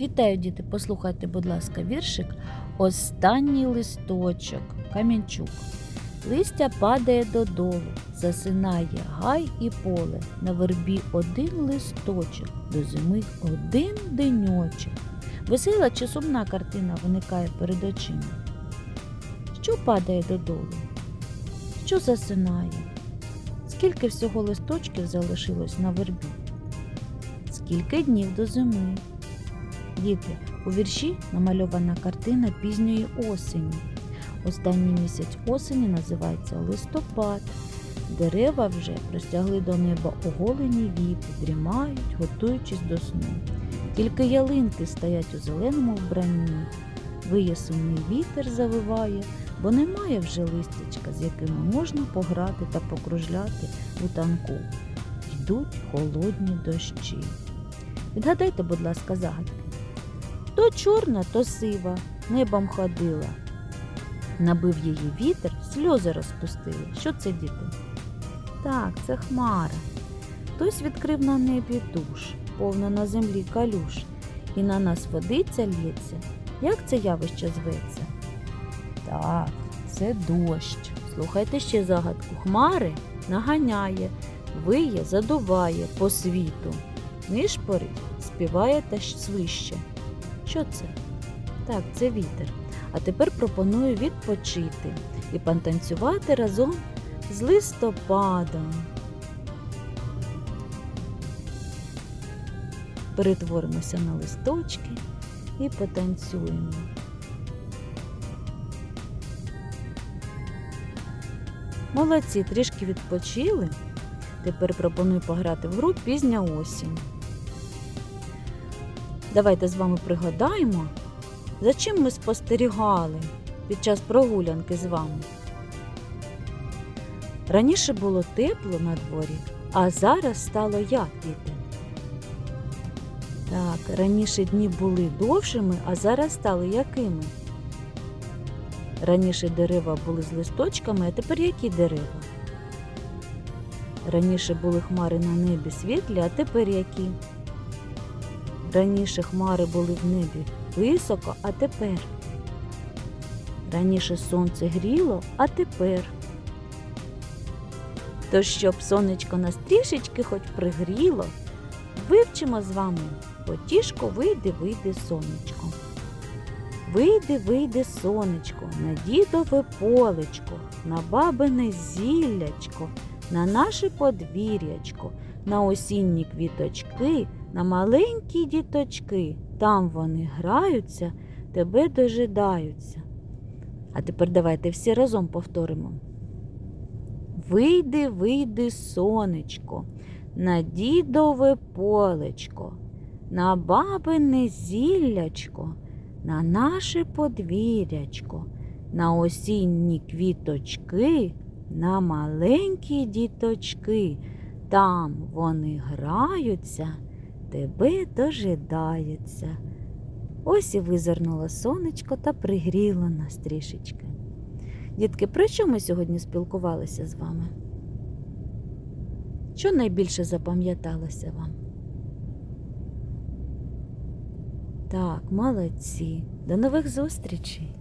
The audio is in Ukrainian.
Вітаю, діти! Послухайте, будь ласка, віршик Останній листочок Кам'янчук. Листя падає додолу, засинає гай і поле. На вербі один листочок, до зими один деньочок. Весела чи сумна картина виникає перед очима. Що падає додолу? Що засинає? Скільки всього листочків залишилось на вербі? Скільки днів до зими? Діти, у вірші намальована картина пізньої осені. Останній місяць осені називається листопад. Дерева вже простягли до неба оголені віти, дрімають, готуючись до сну. Тільки ялинки стоять у зеленому вбранні. Виє вітер завиває, бо немає вже листячка, з якими можна пограти та покружляти у танку. Йдуть холодні дощі. Відгадайте, будь ласка, загадки. То чорна, то сива, небом ходила. Набив її вітер, сльози розпустили. Що це, діти? Так, це хмара. Хтось відкрив на небі душ, повно на землі калюш, і на нас водиця лється. Як це явище зветься? Так, це дощ. Слухайте ще загадку. Хмари наганяє, виє, задуває по світу. Нишпорить, співає та свище. Що це? Так, це вітер. А тепер пропоную відпочити і потанцювати разом з листопадом. Перетворимося на листочки і потанцюємо. Молодці, трішки відпочили. Тепер пропоную пограти в гру пізня осінь. Давайте з вами пригадаємо, за чим ми спостерігали під час прогулянки з вами. Раніше було тепло на дворі, а зараз стало як діти? Так, раніше дні були довшими, а зараз стали якими? Раніше дерева були з листочками, а тепер які дерева? Раніше були хмари на небі світлі, а тепер які? Раніше хмари були в небі високо, а тепер. Раніше сонце гріло, а тепер. То щоб сонечко нас трішечки хоч пригріло, вивчимо з вами потішко вийде, вийде сонечко. Вийде, вийде сонечко, на дідове полечко, на бабине зіллячко, на наше подвір'ячко, на осінні квіточки, на маленькі діточки. Там вони граються, тебе дожидаються. А тепер давайте всі разом повторимо. Вийди, вийди, сонечко, на дідове полечко, на бабине зіллячко, на наше подвір'ячко, на осінні квіточки, на маленькі діточки. Там вони граються, тебе дожидаються. Ось і визирнуло сонечко та пригріло нас трішечки. Дітки, про що ми сьогодні спілкувалися з вами? Що найбільше запам'яталося вам? Так, молодці. До нових зустрічей!